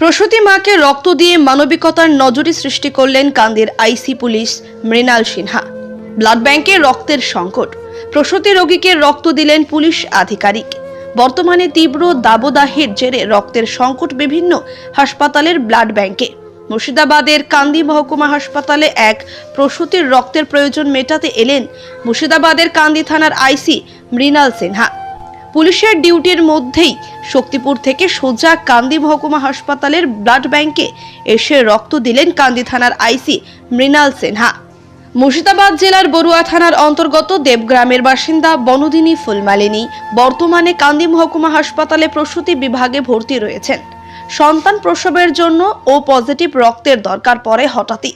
প্রসূতি মাকে রক্ত দিয়ে মানবিকতার নজরে সৃষ্টি করলেন কান্দির IC police Mrinal Sinha. Blood ব্যাংকে রক্তের সংকট। প্রসূতি রোগীকে রক্ত দিলেন পুলিশ আধিকারিক। বর্তমানে তীব্র দাবদাহের জেরে রক্তের সংকট বিভিন্ন হাসপাতালের ব্লাড ব্যাংকে। মুর্শিদাবাদের কান্দি মহকুমা হাসপাতালে এক প্রসূতির রক্তের প্রয়োজন মেটাতে এলেন মুর্শিদাবাদের কান্দি থানার আইসি মৃণাল সিনহা। পুলিশের ডিউটির মধ্যেই শক্তিপুর থেকে সোজা কান্দি মহকুমা হাসপাতালের ব্লাড ব্যাংকে এসে রক্ত দিলেন কান্দি থানার আইসি মৃণাল সিনহা। মুর্শিদাবাদ জেলার বড়ুয়া থানার অন্তর্গত দেবগ্রামের বাসিন্দা বনদিনী ফুলমালিনী বর্তমানে কান্দি মহকুমা হাসপাতালে প্রসূতি বিভাগে ভর্তি রয়েছেন। সন্তান প্রসবের জন্য ও পজিটিভ রক্তের দরকার পড়ে হঠাৎই।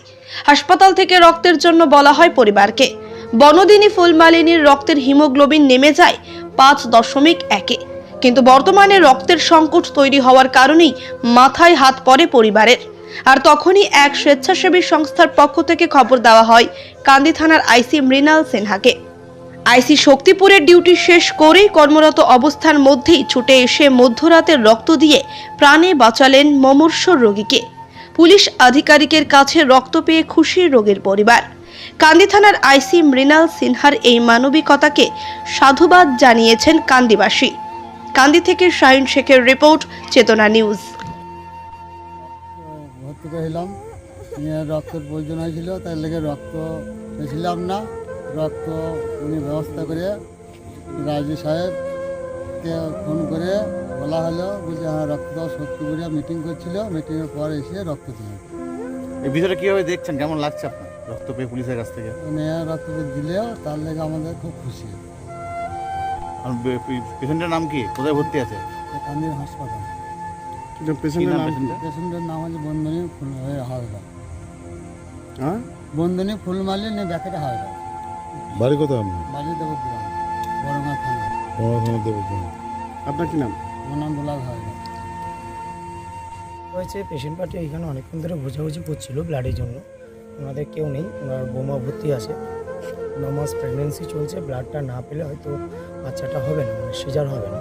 হাসপাতাল থেকে রক্তের জন্য বলা হয় পরিবারকে। বনদিনী ফুলমালিনীর রক্তের হিমোগ্লোবিন নেমে যায় পাঁচ দশমিক একে। কিন্তু বর্তমানে রক্তের সংকট তৈরি হওয়ার কারণেই মাথায় হাত পড়ে পরিবারের। আর তখনই এক স্বেচ্ছাসেবী সংস্থার পক্ষ থেকে খবর দেওয়া হয়, কান্দি থানার আইসি মৃণাল সিনহাকে। আইসি শক্তিপুরের ডিউটি শেষ করেই কর্মরত অবস্থার মধ্যেই ছুটে এসে মধ্যরাতের রক্ত দিয়ে প্রাণে বাঁচালেন মমর্ষ রোগীকে। পুলিশ আধিকারিকের কাছে রক্ত পেয়ে খুশি রোগীর পরিবার। কান্দি থানার আইসি মৃণাল সিনহার এই মানবিকতাকে সাধুবাদ জানিয়েছেন কান্দিবাসী। কান্দি থেকে শাহিন শেখের রিপোর্ট চেতনা নিউজ। ভর্তি হইলাম রক্তের প্রয়োজন হয়েছিল তার লেগে রক্ত পেয়েছিলাম না। রক্ত উনি ব্যবস্থা করে রাজু সাহেবকে ফোন করে বলা হলো বলছে হ্যাঁ রক্ত দাও। সত্যি করে মিটিং করছিল। মিটিংয়ের পর এসে রক্ত দিল এই বিষয়টা কীভাবে দেখছেন? কেমন লাগছে আপনার? রক্ত পেয়ে পুলিশের কাছ থেকে? নিয়ে রক্ত দিলেও তার লেগে আমাদের খুব খুশি। আর পেশেন্টের নাম কি? কোথায় ভর্তি আছে? কান্দির হাসপাতাল। কি নাম? পেশেন্টের পেশেন্টের? নাম হচ্ছে বন্ধনী ফুল হাওড়া হ্যাঁ? বন্ধনী ফুলমালি নিয়ে ব্যাকেটে হাওড়া বাড়ি কোথায় আপনার? বাড়ি দেবো গ্রাম বড়ঙ্গা থানা পড়াশোনা দেবো আপনার কি নাম? আমার নাম দুলাল হাওড়া হয়েছে পেশেন্ট পার্টি এখানে অনেকক্ষণ ধরে বোঝাবুঝি করছিল ব্লাডের জন্য। ওনাদের কেউ নেই, ওনার বোমা ভর্তি আছে। ন মাস প্রেগনেন্সি চলছে ব্লাডটা না পেলে হয়তো বাচ্চাটা হবে না মানে সিজার হবে না।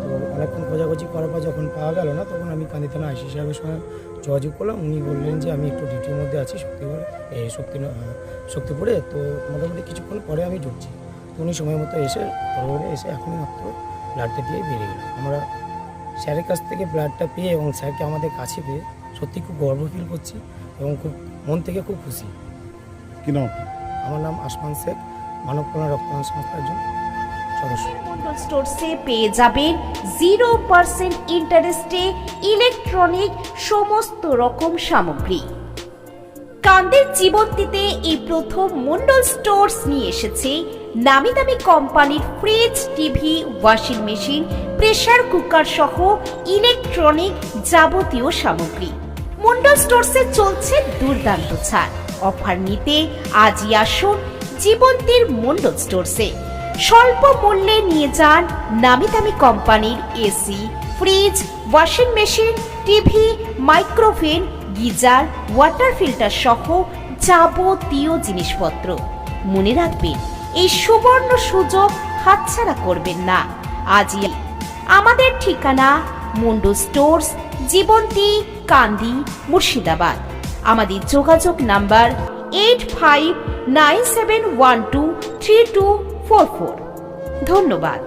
তো অনেকক্ষণ খোঁজাখুঁজি করার পর যখন পাওয়া গেল না, তখন আমি কান্দি থানা আইসি সাহেবের সঙ্গে যোগাযোগ করলাম। উনি বললেন যে, আমি একটু ডিউটির মধ্যে আছি, শক্তিগড়ে এই শক্তি শক্তিপুরে। তো মোটামুটি কিছুক্ষণ পরে আমি ঢুকছি। তো উনি সময় মতো এসে তরবরে এসে এখনই মাত্র ব্লাডটা দিয়ে বেরিয়ে গেল। আমরা স্যারের কাছ থেকে ব্লাডটা পেয়ে এবং স্যারকে আমাদের কাছে পেয়ে সত্যি খুব গর্ব ফিল করছি এবং খুব মন থেকে খুব খুশি। কি নাম আমার নাম আসমান শেখ মানব কল্যাণ রক্তদান সংস্থার একজন সদস্য। মন্ডল স্টোরসে পেয়ে যাবেন জিরো পার্সেন্ট ইন্টারেস্টে ইলেকট্রনিক সমস্ত রকম সামগ্রী। কান্দের জীবন্তীতে এই প্রথম মন্ডল স্টোরস নিয়ে এসেছে নামি দামি কোম্পানির fridge TV washing machine pressure cooker সহ ইলেকট্রনিক যাবতীয় সামগ্রী। মন্ডল স্টোরসে চলছে দুর্দান্ত ছাড়। অফার নিতে আজই আসুন জীবন্তীর মন্ডল স্টোরসে স্বল্প মূল্যে নিয়ে যান নামি দামি কোম্পানির AC fridge washing machine TV micro oven geyser water filter সহ যাবতীয় জিনিসপত্র। মনে রাখবেন, এই সুবর্ণ সুযোগ হাতছাড়া করবেন না। আজই আমাদের ঠিকানা মুন্ডু স্টোরস জীবন্তী কান্দি মুর্শিদাবাদ। আমাদের যোগাযোগ number eight five nine seven one two three two four four ধন্যবাদ।